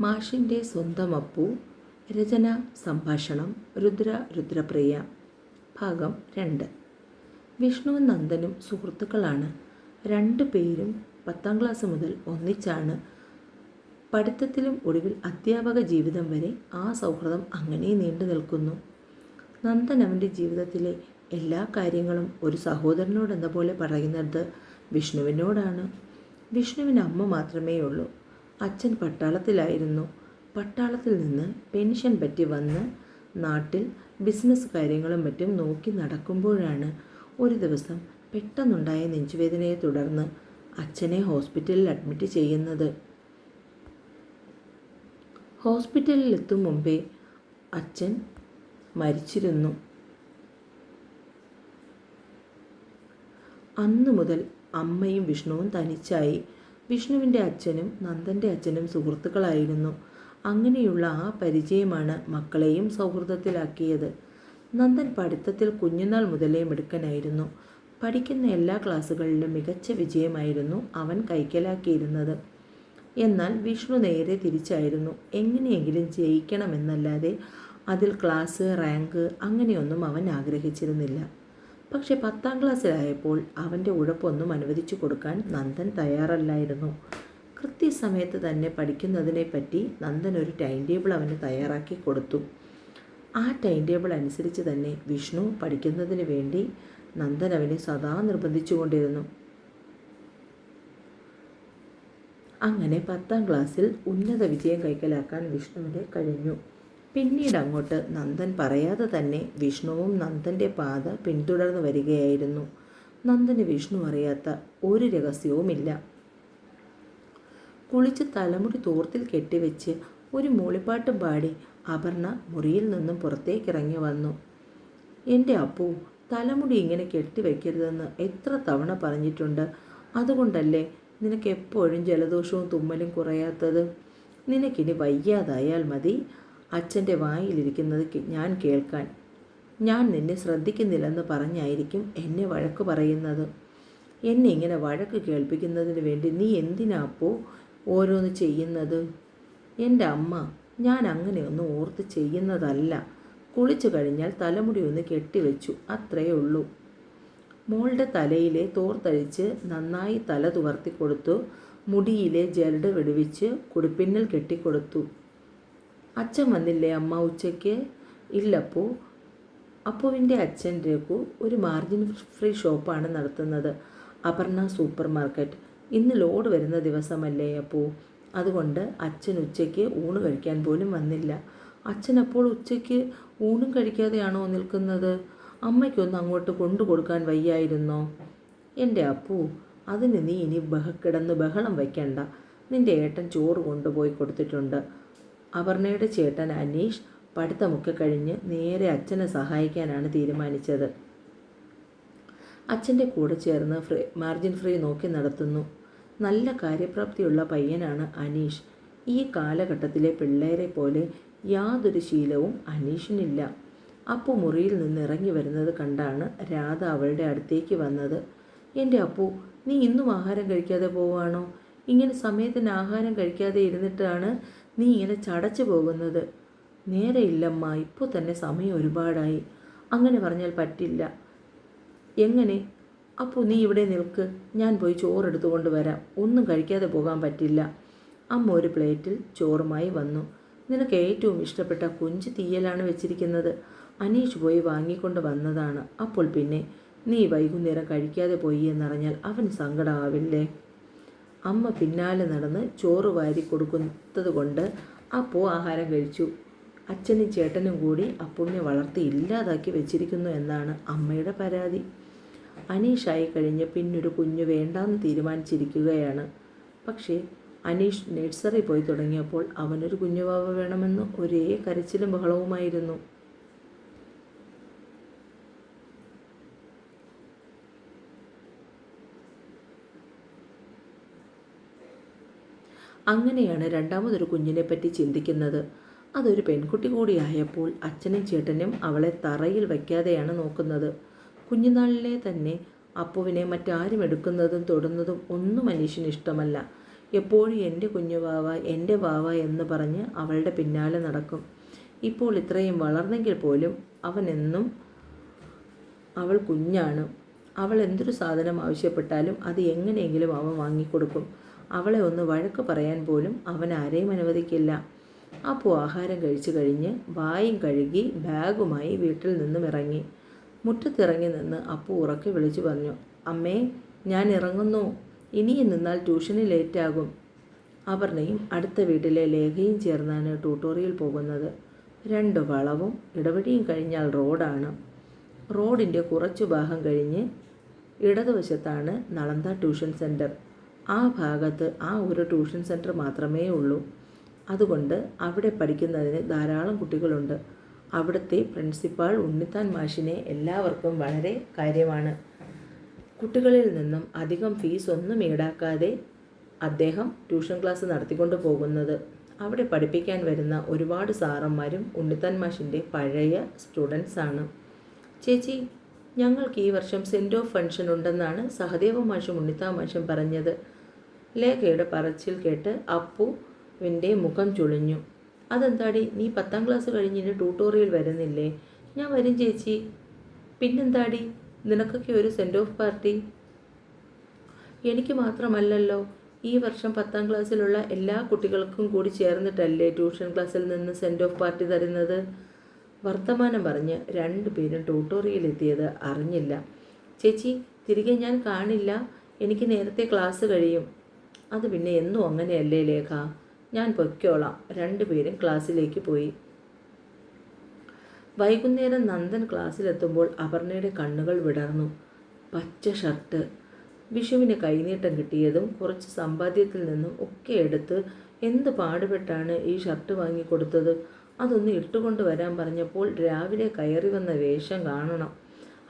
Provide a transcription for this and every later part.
മാഷിന്റെ സ്വന്തം അപ്പു രചന സംഭാഷണം രുദ്ര രുദ്രപ്രിയ. ഭാഗം രണ്ട്. വിഷ്ണുവും നന്ദനും സുഹൃത്തുക്കളാണ്. രണ്ട് പേരും പത്താം ക്ലാസ് മുതൽ ഒന്നിച്ചാണ് പഠിത്തത്തിലും ഒടുവിൽ അധ്യാപക ജീവിതം വരെ ആ സൗഹൃദം അങ്ങനെ നീണ്ടു നിൽക്കുന്നു. നന്ദൻ അവന്റെ ജീവിതത്തിലെ എല്ലാ കാര്യങ്ങളും ഒരു സഹോദരനോടെന്ന പോലെ പറയുന്നത് വിഷ്ണുവിനോടാണ്. വിഷ്ണുവിന് അമ്മ മാത്രമേ ഉള്ളൂ അച്ഛൻ പട്ടാളത്തിലായിരുന്നു. പട്ടാളത്തിൽ നിന്ന് പെൻഷൻ പറ്റി വന്ന് നാട്ടിൽ ബിസിനസ് കാര്യങ്ങളും മറ്റും നോക്കി നടക്കുമ്പോഴാണ് ഒരു ദിവസം പെട്ടെന്നുണ്ടായ നെഞ്ചുവേദനയെ തുടർന്ന് അച്ഛനെ ഹോസ്പിറ്റലിൽ അഡ്മിറ്റ് ചെയ്യുന്നത്. ഹോസ്പിറ്റലിൽ എത്തും മുമ്പേ അച്ഛൻ മരിച്ചിരുന്നു. അന്നു മുതൽ അമ്മയും വിഷ്ണുവും തനിച്ചായി. വിഷ്ണുവിന്റെ അച്ഛനും നന്ദന്റെ അച്ഛനും സുഹൃത്തുക്കളായിരുന്നു. അങ്ങനെയുള്ള ആ പരിചയമാണ് മക്കളെയും സൗഹൃദത്തിലാക്കിയത്. നന്ദൻ പഠിത്തത്തിൽ കുഞ്ഞുനാൾ മുതലേ മിടുക്കനായിരുന്നു. പഠിക്കുന്ന എല്ലാ ക്ലാസ്സുകളിലും മികച്ച വിജയമായിരുന്നു അവൻ കൈക്കലാക്കിയിരുന്നത്. എന്നാൽ വിഷ്ണു നേരെ തിരിച്ചായിരുന്നു. എങ്ങനെയെങ്കിലും ജയിക്കണമെന്നല്ലാതെ അതിൽ ക്ലാസ് റാങ്ക് അങ്ങനെയൊന്നും അവൻ ആഗ്രഹിച്ചിരുന്നില്ല. പക്ഷെ പത്താം ക്ലാസ്സിലായപ്പോൾ അവന്റെ ഉഴപ്പൊന്നും അനുവദിച്ചു കൊടുക്കാൻ നന്ദൻ തയ്യാറല്ലായിരുന്നു. കൃത്യസമയത്ത് തന്നെ പഠിക്കുന്നതിനെപ്പറ്റി നന്ദൻ ഒരു ടൈം ടേബിൾ അവന് തയ്യാറാക്കി കൊടുത്തു. ആ ടൈം ടേബിൾ അനുസരിച്ച് തന്നെ വിഷ്ണു പഠിക്കുന്നതിന് വേണ്ടി നന്ദൻ അവനെ സദാ നിർബന്ധിച്ചുകൊണ്ടിരുന്നു അങ്ങനെ പത്താം ക്ലാസ്സിൽ ഉന്നത വിജയം കൈക്കലാക്കാൻ വിഷ്ണുവിന് കഴിഞ്ഞു. പിന്നീട് അങ്ങോട്ട് നന്ദൻ പറയാതെ തന്നെ വിഷ്ണുവും നന്ദന്റെ പാത പിന്തുടർന്നു വരികയായിരുന്നു. നന്ദന് വിഷ്ണു അറിയാത്ത ഒരു രഹസ്യവുമില്ല. കുളിച്ച് തലമുടി തോർത്തിൽ കെട്ടിവെച്ച് ഒരു മൂളിപ്പാട്ട് പാടി അപർണ മുറിയിൽ നിന്നും പുറത്തേക്ക് ഇറങ്ങി വന്നു. എന്റെ അപ്പു തലമുടി ഇങ്ങനെ കെട്ടിവെക്കരുതെന്ന് എത്ര തവണ പറഞ്ഞിട്ടുണ്ട്. അതുകൊണ്ടല്ലേ നിനക്ക് എപ്പോഴും ജലദോഷവും തുമ്മലും കുറയാത്തത്? നിനക്കിനി വയ്യാതായാൽ മതി. അച്ഛന്റെ വായിലിരിക്കുന്നത് ഞാൻ കേൾക്കാൻ. ഞാൻ നിന്നെ ശ്രദ്ധിക്കുന്നില്ലെന്ന് പറഞ്ഞായിരിക്കും എന്നെ വഴക്ക് പറയുന്നത്. എന്നെ ഇങ്ങനെ വഴക്ക് കേൾപ്പിക്കുന്നതിന് വേണ്ടി നീ എന്തിനാപ്പോ ഓരോന്ന് ചെയ്യുന്നത്? എന്റെ അമ്മ ഞാൻ അങ്ങനെയൊന്നും ഓർത്ത് ചെയ്യുന്നതല്ല. കുളിച്ചു കഴിഞ്ഞാൽ തലമുടി ഒന്ന് കെട്ടിവെച്ചു അത്രയേ ഉള്ളൂ. മോളുടെ തലയിലെ തോർത്തഴിച്ച് നന്നായി തല തുവർത്തി കൊടുത്തു മുടിയിലെ ജലട് വെടിവിച്ച് കുടിപ്പിന്നൽ കെട്ടിക്കൊടുത്തു. അച്ഛൻ വന്നില്ലേ അമ്മ ഉച്ചയ്ക്ക്? ഇല്ലപ്പോ. അപ്പുവിന്റെ അച്ഛൻ രഘു ഒരു മാർജിൻ ഫ്രീ ഷോപ്പാണ് നടത്തുന്നത്. അപർണ സൂപ്പർ മാർക്കറ്റ് ഇന്ന് ലോഡ് വരുന്ന ദിവസമല്ലേ അപ്പു? അതുകൊണ്ട് അച്ഛൻ ഉച്ചയ്ക്ക് ഊണ് കഴിക്കാൻ പോലും വന്നില്ല. അച്ഛൻ അപ്പോൾ ഉച്ചയ്ക്ക് ഊണും കഴിക്കാതെയാണോ നിൽക്കുന്നത്? അമ്മയ്ക്കൊന്ന് അങ്ങോട്ട് കൊണ്ടു കൊടുക്കാൻ വയ്യായിരുന്നോ? എന്റെ അപ്പു അതിന് നീ ഇനി ബഹ കിടന്ന് ബഹളം വയ്ക്കണ്ട. നിന്റെ ഏട്ടൻ ചോറ് കൊണ്ടുപോയി കൊടുത്തിട്ടുണ്ട്. അപർണയുടെ ചേട്ടൻ അനീഷ് പഠിത്തമൊക്കെ കഴിഞ്ഞ് നേരെ അച്ഛനെ സഹായിക്കാനാണ് തീരുമാനിച്ചത്. അച്ഛന്റെ കൂടെ ചേർന്ന് ഫ്രീ മാർജിൻ ഫ്രീ നോക്കി നടത്തുന്നു. നല്ല കാര്യപ്രാപ്തിയുള്ള പയ്യനാണ് അനീഷ്. ഈ കാലഘട്ടത്തിലെ പിള്ളേരെ പോലെ യാതൊരു ശീലവും അനീഷിനില്ല. അപ്പു മുറിയിൽ നിന്ന് ഇറങ്ങി വരുന്നത് കണ്ടാണ് രാധ അവളുടെ അടുത്തേക്ക് വന്നത്. എന്റെ അപ്പു നീ ഇന്നും ആഹാരം കഴിക്കാതെ പോവാണോ ഇങ്ങനെ സമയത്തിന് ആഹാരം കഴിക്കാതെ ഇരുന്നിട്ടാണ് നീ ഇങ്ങനെ ചടച്ചു പോകുന്നത്. നേരെയില്ലമ്മ ഇപ്പോൾ തന്നെ സമയം ഒരുപാടായി. അങ്ങനെ പറഞ്ഞാൽ പറ്റില്ല. എങ്ങനെ? അപ്പോൾ നീ ഇവിടെ നിൽക്ക്. ഞാൻ പോയി ചോറെടുത്തുകൊണ്ട് വരാം. ഒന്നും കഴിക്കാതെ പോകാൻ പറ്റില്ല. അമ്മ ഒരു പ്ലേറ്റിൽ ചോറുമായി വന്നു. നിനക്ക് ഏറ്റവും ഇഷ്ടപ്പെട്ട കുഞ്ച് തീയലാണ് വെച്ചിരിക്കുന്നത്. അനീഷ് പോയി വാങ്ങിക്കൊണ്ട് വന്നതാണ്. അപ്പോൾ പിന്നെ നീ വൈകുന്നേരം കഴിക്കാതെ പോയി എന്നറിഞ്ഞാൽ അവൻ സങ്കടമാവില്ലേ അമ്മ പിന്നാലെ നടന്ന് ചോറ് വാരി കൊടുക്കുന്നത് കൊണ്ട് അപ്പോ ആഹാരം കഴിച്ചു. അച്ഛനും ചേട്ടനും കൂടി അപ്പുവിനെ വളർത്തി ഇല്ലാതാക്കി വെച്ചിരിക്കുന്നു എന്നാണ് അമ്മയുടെ പരാതി. അനീഷായി കഴിഞ്ഞ് പിന്നൊരു കുഞ്ഞു വേണ്ടാന്ന് തീരുമാനിച്ചിരിക്കുകയാണ്. പക്ഷേ അനീഷ് നഴ്സറി പോയി തുടങ്ങിയപ്പോൾ അവനൊരു കുഞ്ഞുവാവ വേണമെന്ന് ഒരേ കരച്ചിലും ബഹളവുമായിരുന്നു. അങ്ങനെയാണ് രണ്ടാമതൊരു കുഞ്ഞിനെ പറ്റി ചിന്തിക്കുന്നത്. അതൊരു പെൺകുട്ടി കൂടിയായപ്പോൾ അച്ഛനും ചേട്ടനും അവളെ തറയിൽ വയ്ക്കാതെയാണ് നോക്കുന്നത്. കുഞ്ഞുനാളിലെ തന്നെ അപ്പുവിനെ മറ്റാരും എടുക്കുന്നതും തൊടുന്നതും ഒന്നും അനീഷിന് ഇഷ്ടമല്ല. എപ്പോഴും എന്റെ കുഞ്ഞു വാവ എന്റെ വാവ എന്ന് പറഞ്ഞ് അവളുടെ പിന്നാലെ നടക്കും. ഇപ്പോൾ ഇത്രയും വളർന്നെങ്കിൽ പോലും അവനെന്നും അവൾ കുഞ്ഞാണ്. അവൾ എന്തൊരു സാധനം ആവശ്യപ്പെട്ടാലും അത് എങ്ങനെയെങ്കിലും അവൻ വാങ്ങിക്കൊടുക്കും. അവളെ ഒന്ന് വഴക്ക് പറയാൻ പോലും അവൻ ആരെയും അനുവദിക്കില്ല. അപ്പോൾ ആഹാരം കഴിച്ചു കഴിഞ്ഞ് വായും കഴുകി ബാഗുമായി വീട്ടിൽ നിന്നും ഇറങ്ങി. മുറ്റത്തിറങ്ങി നിന്ന് അപ്പു ഉറക്കെ വിളിച്ചു പറഞ്ഞു അമ്മേ ഞാൻ ഇറങ്ങുന്നു. ഇനിയും നിന്നാൽ ട്യൂഷന് ലേറ്റാകും. അപർണയും അടുത്ത വീട്ടിലെ ലേഖയും ചേർന്നാണ് ട്യൂട്ടോറിയൽ പോകുന്നത്. രണ്ട് വളവും ഇടവഴിയും കഴിഞ്ഞാൽ റോഡാണ്. റോഡിന്റെ കുറച്ചു ഭാഗം കഴിഞ്ഞ് ഇടതുവശത്താണ് നളന്ത ട്യൂഷൻ സെന്റർ ആ ഭാഗത്ത് ആ ഒരു ട്യൂഷൻ സെന്റർ മാത്രമേ ഉള്ളൂ. അതുകൊണ്ട് അവിടെ പഠിക്കുന്നതിന് ധാരാളം കുട്ടികളുണ്ട്. അവിടുത്തെ പ്രിൻസിപ്പാൾ ഉണ്ണിത്താൻ മാഷിനെ എല്ലാവർക്കും വളരെ കാര്യമാണ്. കുട്ടികളിൽ നിന്നും അധികം ഫീസ് ഒന്നും ഈടാക്കാതെ അദ്ദേഹം ട്യൂഷൻ ക്ലാസ് നടത്തിക്കൊണ്ട് പോകുന്നത്. അവിടെ പഠിപ്പിക്കാൻ വരുന്ന ഒരുപാട് സാറന്മാരും ഉണ്ണിത്താൻ മാഷിന്റെ പഴയ സ്റ്റുഡൻസാണ് ചേച്ചി ഞങ്ങൾക്ക് ഈ വർഷം സെന്റ് ഓഫ് ഫംഗ്ഷൻ ഉണ്ടെന്നാണ് സഹദേവ മാഷും ഉണ്ണിത്താൻ മാഷും പറഞ്ഞത്. ലേഖയുടെ പറച്ചിൽ കേട്ട് അപ്പുവിന്റെ മുഖം ചുളിഞ്ഞു. അതെന്താടി? നീ പത്താം ക്ലാസ് കഴിഞ്ഞിട്ട് ട്യൂട്ടോറിയൽ വരുന്നില്ലേ? ഞാൻ വരും ചേച്ചി. പിന്നെന്താടി? നിനക്കൊക്കെ ഒരു സെന്റ് ഓഫ് പാർട്ടി എനിക്ക് മാത്രമല്ലല്ലോ. ഈ വർഷം പത്താം ക്ലാസ്സിലുള്ള എല്ലാ കുട്ടികൾക്കും കൂടി ചേർന്നിട്ടല്ലേ ട്യൂഷൻ ക്ലാസ്സിൽ നിന്ന് സെന്റ് ഓഫ് പാർട്ടി തരുന്നത്? വർത്തമാനം പറഞ്ഞ് രണ്ടുപേരും ട്യൂട്ടോറിയൽ എത്തിയത് അറിഞ്ഞില്ല. ചേച്ചി തിരികെ ഞാൻ കാണില്ല. എനിക്ക് നേരത്തെ ക്ലാസ് കഴിയും. അത് പിന്നെ എന്നും അങ്ങനെയല്ലേ ലേഖ? ഞാൻ പൊയ്ക്കോളാം. രണ്ടുപേരും ക്ലാസ്സിലേക്ക് പോയി. വൈകുന്നേരം നന്ദൻ ക്ലാസ്സിലെത്തുമ്പോൾ അപർണയുടെ കണ്ണുകൾ വിടർന്നു. പച്ച ഷർട്ട്. വിഷുവിന് കൈനീട്ടം കിട്ടിയതും കുറച്ച് സമ്പാദ്യത്തിൽ നിന്നും ഒക്കെ എടുത്ത് എന്ത് പാടുപെട്ടാണ് ഈ ഷർട്ട് വാങ്ങിക്കൊടുത്തത്? അതൊന്ന് ഇട്ടുകൊണ്ട് വരാൻ പറഞ്ഞപ്പോൾ രാവിലെ കയറി വന്ന വേഷം കാണണം.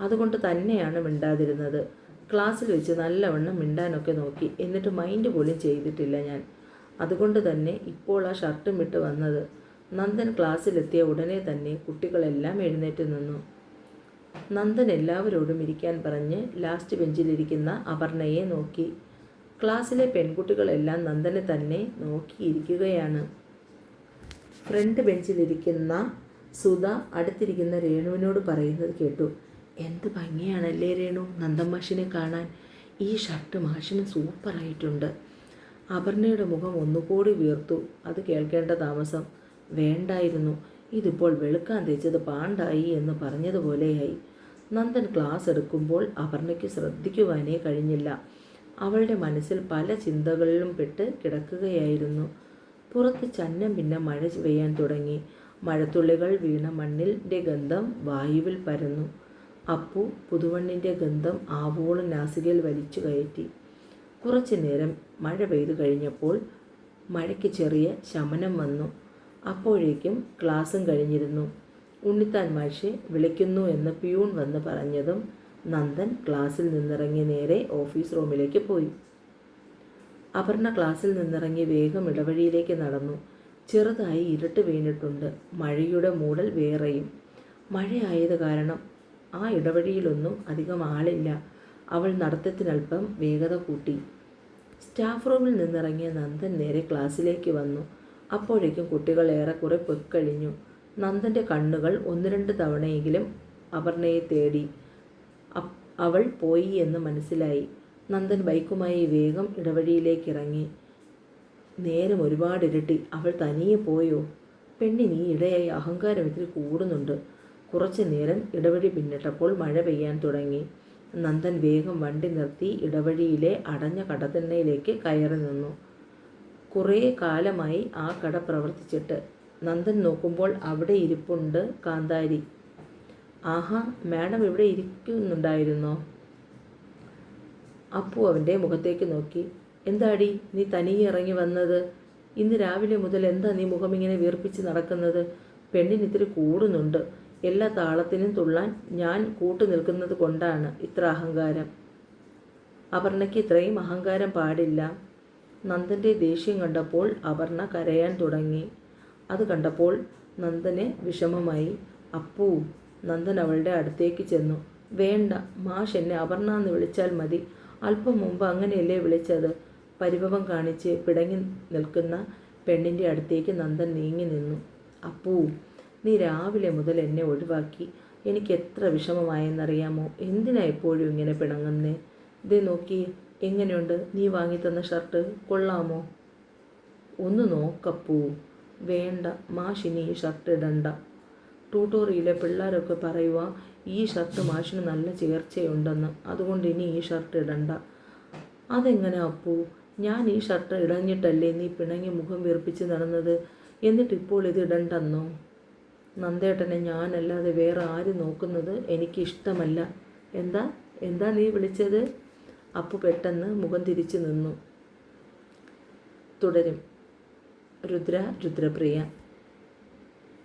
അതുകൊണ്ട് തന്നെയാണ് മിണ്ടാതിരുന്നത്. ക്ലാസ്സിൽ വെച്ച് നല്ലവണ്ണം മിണ്ടാനൊക്കെ നോക്കി. എന്നിട്ട് മൈൻഡ് പോലും ചെയ്തിട്ടില്ല ഞാൻ. അതുകൊണ്ട് തന്നെ ഇപ്പോൾ ആ ഷർട്ടും ഇട്ട് വന്നത് നന്ദൻ ക്ലാസ്സിലെത്തിയ ഉടനെ തന്നെ കുട്ടികളെല്ലാം എഴുന്നേറ്റ് നിന്നു. നന്ദൻ എല്ലാവരോടും ഇരിക്കാൻ പറഞ്ഞ് ലാസ്റ്റ് ബെഞ്ചിലിരിക്കുന്ന അപർണയെ നോക്കി. ക്ലാസ്സിലെ പെൺകുട്ടികളെല്ലാം നന്ദനെ തന്നെ നോക്കിയിരിക്കുകയാണ്. ഫ്രണ്ട് ബെഞ്ചിലിരിക്കുന്ന സുധ അടുത്തിരിക്കുന്ന രേണുവിനോട് പറയുന്നത് കേട്ടു. എന്ത് ഭംഗിയാണല്ലേ രേണു നന്ദൻ മാഷിനെ കാണാൻ? ഈ ഷർട്ട് മാഷിന് സൂപ്പറായിട്ടുണ്ട്. അപർണയുടെ മുഖം ഒന്നുകൂടി വീർത്തു. അത് കേൾക്കേണ്ട താമസം വേണ്ടായിരുന്നു. ഇതിപ്പോൾ വെളുക്കാൻ തേച്ചത് പാണ്ടായി എന്ന് പറഞ്ഞതുപോലെയായി. നന്ദൻ ക്ലാസ് എടുക്കുമ്പോൾ അപർണയ്ക്ക് ശ്രദ്ധിക്കുവാനേ കഴിഞ്ഞില്ല. അവളുടെ മനസ്സിൽ പല ചിന്തകളിലും പെട്ട് കിടക്കുകയായിരുന്നു. പുറത്ത് ചന്നം പിന്നെ മഴ പെയ്യാൻ തുടങ്ങി. മഴത്തുള്ളികൾ വീണ മണ്ണിന്റെ ഗന്ധം വായുവിൽ പരന്നു. അപ്പു പുതുവണ്ണിന്റെ ഗന്ധം ആവോളം നാസികയിൽ വലിച്ചു കയറ്റി. കുറച്ചു നേരം മഴ പെയ്തു കഴിഞ്ഞപ്പോൾ മഴയ്ക്ക് ചെറിയ ശമനം വന്നു. അപ്പോഴേക്കും ക്ലാസ്സും കഴിഞ്ഞിരുന്നു. ഉണ്ണിത്താൻ മാഷെ വിളിക്കുന്നു എന്ന് പ്യൂൺ വന്ന് പറഞ്ഞതും നന്ദൻ ക്ലാസ്സിൽ നിന്നിറങ്ങി നേരെ ഓഫീസ് റൂമിലേക്ക് പോയി. അപർണ ക്ലാസ്സിൽ നിന്നിറങ്ങി വേഗം ഇടവഴിയിലേക്ക് നടന്നു. ചെറുതായി ഇരുട്ട് വീണിട്ടുണ്ട്. മഴയുടെ മൂടൽ വേറെയും. മഴയായത് കാരണം ആ ഇടവഴിയിലൊന്നും അധികം ആളില്ല. അവൾ നടത്തത്തിനല്പം വേഗത കൂട്ടി. സ്റ്റാഫ് റൂമിൽ നിന്നിറങ്ങിയ നന്ദൻ നേരെ ക്ലാസ്സിലേക്ക് വന്നു. അപ്പോഴേക്കും കുട്ടികൾ ഏറെക്കുറെ പൊയ്ക്കഴിഞ്ഞു. നന്ദന്റെ കണ്ണുകൾ ഒന്ന് രണ്ട് തവണയെങ്കിലും അപർണയെ തേടി അവൾ പോയി എന്ന് മനസ്സിലായി. നന്ദൻ ബൈക്കുമായി വേഗം ഇടവഴിയിലേക്ക് ഇറങ്ങി നേരം ഒരുപാട് ഇരുട്ടി അവൾ തനിയെ പോയോ? പെണ്ണിന് ഈ ഇടയായി. അഹങ്കാരം ഇത്തിരി കൂടുന്നുണ്ട്. കുറച്ചു നേരം ഇടവഴി പിന്നിട്ടപ്പോൾ മഴ പെയ്യാൻ തുടങ്ങി. നന്ദൻ വേഗം വണ്ടി നിർത്തി ഇടവഴിയിലെ അടഞ്ഞ കടത്തിണ്ണയിലേക്ക് കയറി നിന്നു. കുറേ കാലമായി ആ കട പ്രവർത്തിച്ചിട്ട്. നന്ദൻ നോക്കുമ്പോൾ അവിടെ ഇരിപ്പുണ്ട് കാന്താരി. ആഹാ മാഡം ഇവിടെ ഇരിക്കുന്നുണ്ടായിരുന്നോ? അപ്പു അവന്റെ മുഖത്തേക്ക് നോക്കി. എന്താടി നീ തനിയെ ഇറങ്ങി വന്നത്? ഇന്ന് രാവിലെ മുതൽ എന്താ നീ മുഖം ഇങ്ങനെ വീർപ്പിച്ച് നടക്കുന്നത്? പെണ്ണിന് ഇത്തിരി കൂടുന്നുണ്ട്. എല്ലാ താളത്തിനും തുള്ളാൻ ഞാൻ കൂട്ടു നിൽക്കുന്നത് കൊണ്ടാണ് ഇത്ര അഹങ്കാരം. അപർണയ്ക്ക് ഇത്രയും അഹങ്കാരം പാടില്ല. നന്ദന്റെ ദേഷ്യം കണ്ടപ്പോൾ അപർണ കരയാൻ തുടങ്ങി. അത് കണ്ടപ്പോൾ നന്ദന് വിഷമമായി. അപ്പൂ നന്ദൻ അവളുടെ അടുത്തേക്ക് ചെന്നു. വേണ്ട മാഷ് എന്നെ അപർണ എന്ന് വിളിച്ചാൽ മതി. അല്പം മുമ്പ് അങ്ങനെയല്ലേ വിളിച്ചത് പരിഭവം കാണിച്ച് പിടങ്ങി നിൽക്കുന്ന പെണ്ണിന്റെ അടുത്തേക്ക് നന്ദൻ നീങ്ങി നിന്നു. അപ്പൂ നീ രാവിലെ മുതൽ എന്നെ ഒഴിവാക്കി. എനിക്ക് എത്ര വിഷമമായെന്നറിയാമോ? എന്തിനാ എപ്പോഴും ഇങ്ങനെ പിണങ്ങുന്നേ? ഇതേ നോക്കി എങ്ങനെയുണ്ട്? നീ വാങ്ങിത്തന്ന ഷർട്ട് കൊള്ളാമോ? ഒന്ന് നോക്കപ്പൂ. വേണ്ട മാഷിനി ഈ ഷർട്ട് ഇടണ്ട. ട്യൂട്ടോറിയിലെ പിള്ളേരൊക്കെ പറയുക ഈ ഷർട്ട് മാഷിന് നല്ല ചേർച്ചയുണ്ടെന്ന്. അതുകൊണ്ട് ഇനി ഈ ഷർട്ട് ഇടണ്ട. അതെങ്ങനെ അപ്പൂ? ഞാൻ ഈ ഷർട്ട് ഇടഞ്ഞിട്ടല്ലേ നീ പിണങ്ങി മുഖം വീർപ്പിച്ച് നടന്നത്? എന്നിട്ട് ഇപ്പോൾ ഇത് ഇടണ്ടെന്നോ? നന്ദേട്ടനെ ഞാനല്ലാതെ വേറെ ആര് നോക്കുന്നത് എനിക്കിഷ്ടമല്ല. എന്താ? എന്താ നീ വിളിച്ചത്? അപ്പു പെട്ടെന്ന് മുഖം തിരിച്ചു നിന്നു. തുടരും. രുദ്ര രുദ്രപ്രിയ.